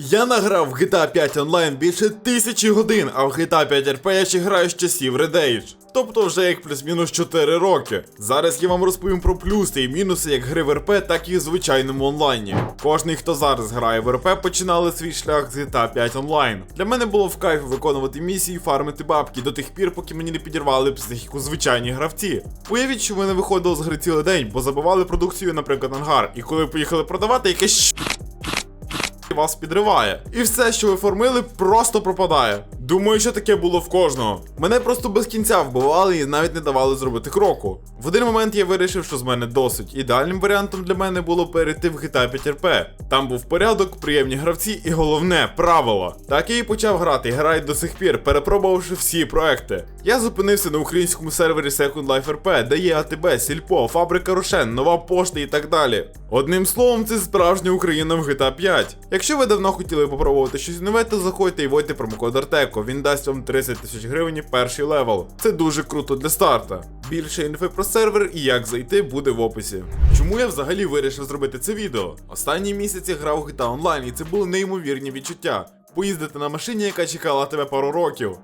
Я награв в GTA 5 онлайн більше тисячі годин, а в GTA 5 RP я ще граю з часів Red Age. Тобто вже як плюс-мінус 4 роки. Зараз я вам розповім про плюси і мінуси як гри в РП, так і в звичайному онлайні. Кожний, хто зараз грає в РП, починали свій шлях з GTA 5 онлайн. Для мене було в кайф виконувати місії, фармити бабки до тих пір, поки мені не підірвали психіку звичайні гравці. Уявіть, що ви не виходили з гри цілий день, бо забивали продукцію, наприклад, ангар, і коли поїхали продавати, якесь вас підриває. І все, що ви формили, просто пропадає. Думаю, що таке було в кожного. Мене просто без кінця вбивали і навіть не давали зробити кроку. В один момент я вирішив, що з мене досить. Ідеальним варіантом для мене було перейти в GTA 5 RP. Там був порядок, приємні гравці і головне правило. Так я і почав грати, і до сих пір, перепробувавши всі проекти. Я зупинився на українському сервері Second Life RP, де є АТБ, Сільпо, Фабрика Рошен, Нова пошта і так далі. Одним словом, це справжня Україна в GTA 5. Якщо ви давно хотіли попробувати щось нове, то заходьте і вводьте промокод Артеко. Він дасть вам 30 тисяч гривень перший левел. Це дуже круто для старта. Більше інфи про сервер і як зайти буде в описі. Чому я взагалі вирішив зробити це відео? Останні місяці грав GTA Online і це були неймовірні відчуття. Поїздити на машині, яка чекала тебе пару років.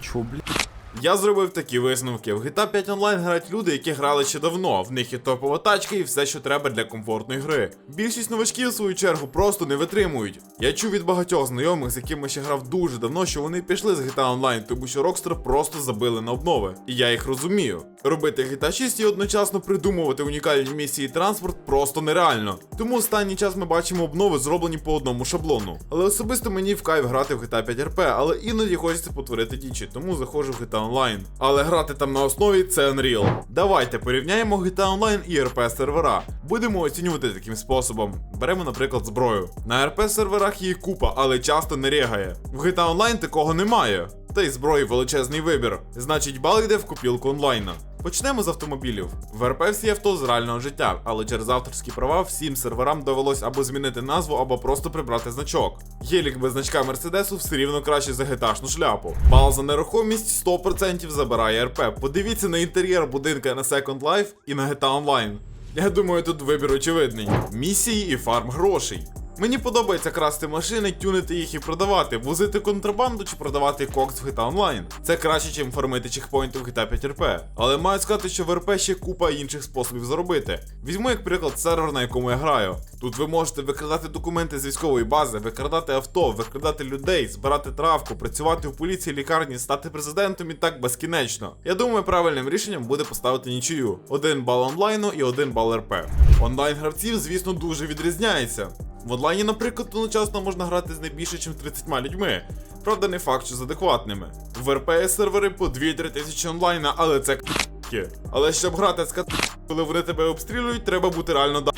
Чо, блядь? Я зробив такі висновки. В GTA 5 Online грають люди, які грали ще давно. В них є топова тачка і все, що треба для комфортної гри. Більшість новачків, в свою чергу, просто не витримують. Я чув від багатьох знайомих, з якими ще грав дуже давно, що вони пішли з GTA Online, тому що Rockstar просто забили на обнови. І я їх розумію. Робити GTA 6 і одночасно придумувати унікальні місії і транспорт просто нереально. Тому останній час ми бачимо обнови, зроблені по одному шаблону. Але особисто мені в кайф грати в GTA 5 RP, але іноді хочеться потворити дічі, тому заходжу в GTA Online. Але грати там на основі це Unreal. Давайте порівняємо GTA Online і RP сервера. Будемо оцінювати таким способом. Беремо, наприклад, зброю. На RP серверах її купа, але часто не регає. В GTA Online такого немає. Та й зброї величезний вибір. Значить, бал йде в купілку онлайна. Почнемо з автомобілів. В РП всі авто з реального життя, але через авторські права всім серверам довелось або змінити назву, або просто прибрати значок. Гелік без значка Мерседесу все рівно краще за геташну шляпу. Бал за нерухомість 100% забирає РП. Подивіться на інтер'єр будинка на Second Life і на GTA Online. Я думаю, тут вибір очевидний: місії і фарм грошей. Мені подобається красти машини, тюнити їх і продавати, возити контрабанду чи продавати кокс в GTA Online. Це краще, ніж фармити чекпоінти в GTA 5 RP. Але маю сказати, що в РП ще купа інших способів заробити. Візьму, як приклад, сервер, на якому я граю. Тут ви можете викрадати документи з військової бази, викрадати авто, викрадати людей, збирати травку, працювати в поліції, лікарні, стати президентом і так безкінечно. Я думаю, правильним рішенням буде поставити нічию: один бал онлайну і один бал РП. Онлайн гравців, звісно, дуже відрізняється. В онлайні, наприклад, одночасно можна грати з не більше, ніж 30 людьми. Правда, не факт, що з адекватними. В РП сервери по 2-3 тисячі онлайна, але це к***ки. Але щоб грати з к***, коли вони тебе обстрілюють, треба бути реально да.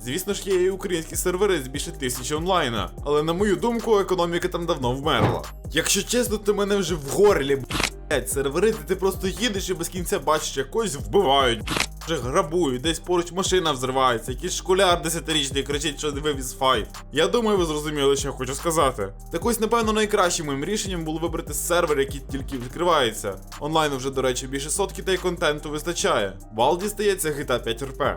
Звісно ж, є і українські сервери з більше тисячі онлайна, але на мою думку, економіка там давно вмерла. Якщо чесно, то мене вже в горлі, блять, сервери, де ти просто їдеш і без кінця бачиш, як когось вбивають, вже грабують, десь поруч машина взривається, якийсь школяр десятирічний кричить, що не вивіз файт. Я думаю, ви зрозуміли, що я хочу сказати. Так ось, напевно, найкращим моїм рішенням було вибрати сервер, який тільки відкривається. Онлайну вже, до речі, більше сотки та й контенту вистачає. Бал дістається GTA 5 RP.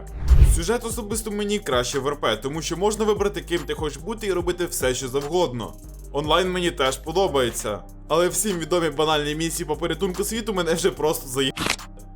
Сюжет особисто мені краще в РП, тому що можна вибрати, ким ти хочеш бути і робити все, що завгодно. Онлайн мені теж подобається. Але всім відомі банальні місії по порятунку світу мене вже просто заї...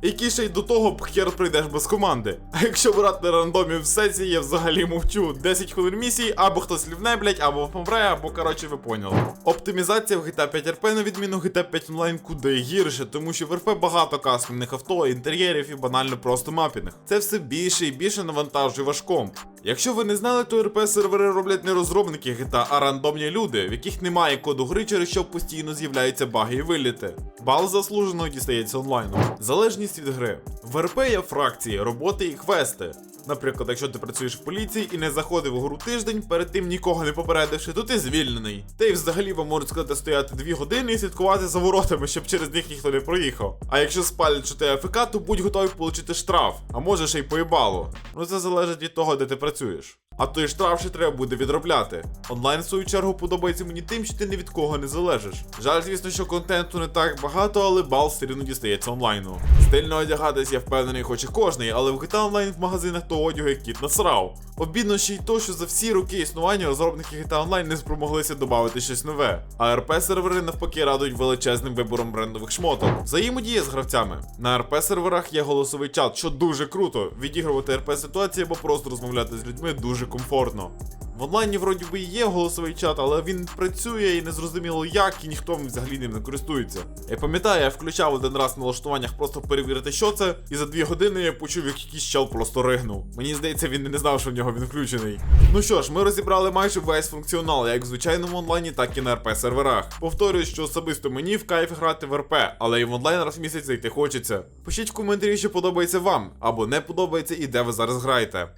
Які ще й до того б хер прийдеш без команди. А якщо брати рандомів в сесії, я взагалі мовчу. 10 хвилин місії, або хтось лівне, блять, або помре, або коротше ви поняли. Оптимізація в GTA 5 RP на відміну GTA 5 Online куди гірше, тому що в RP багато кастомних авто, інтер'єрів і банально просто мапінг. Це все більше і більше навантажує ваш комп. Якщо ви не знали, то РП сервери роблять не розробники гита, а рандомні люди, в яких немає коду гри, через що постійно з'являються баги і виліти. Бал заслужено дістається онлайну. Залежність від гри. В РП є фракції, роботи і квести. Наприклад, якщо ти працюєш в поліції і не заходив у гру тиждень, перед тим нікого не попередивши, то ти звільнений. Та й взагалі вам можуть сказати стояти 2 години і слідкувати за воротами, щоб через них ніхто не проїхав. А якщо спалять, що ти АФК, то будь готовий отримати штраф, а може ще й поїбало. Ну це залежить від того, де ти працюєш. А той штраф ще треба буде відробляти. Онлайн, в свою чергу, подобається мені тим, що ти ні від кого не залежиш. Жаль, звісно, що контенту не так багато, але бал все рівно дістається онлайну. Стильно одягатись, я впевнений, хоче кожний, але в GTA Online в магазинах то одягу як кіт насрав. Обідно ще й то, що за всі роки існування розробники GTA Online не спромоглися додати щось нове. А РП сервери навпаки радують величезним вибором брендових шмоток. Взаємодія з гравцями. На РП серверах є голосовий чат, що дуже круто. Відігрувати РП ситуації або просто розмовляти з людьми дуже комфортно. В онлайні вроді би є голосовий чат, але він працює і незрозуміло як, і ніхто взагалі ним не користується. Я пам'ятаю, я включав один раз в налаштуваннях просто перевірити, що це, і за дві години я почув, як якийсь чел просто ригнув. Мені здається, він не знав, що в нього він включений. Ну що ж, ми розібрали майже весь функціонал, як в звичайному онлайні, так і на РП серверах. Повторюю, що особисто мені в кайф грати в РП, але і в онлайн раз в місяць зайти хочеться. Пишіть в коментарі, що подобається вам, або не подобається і де ви зараз граєте.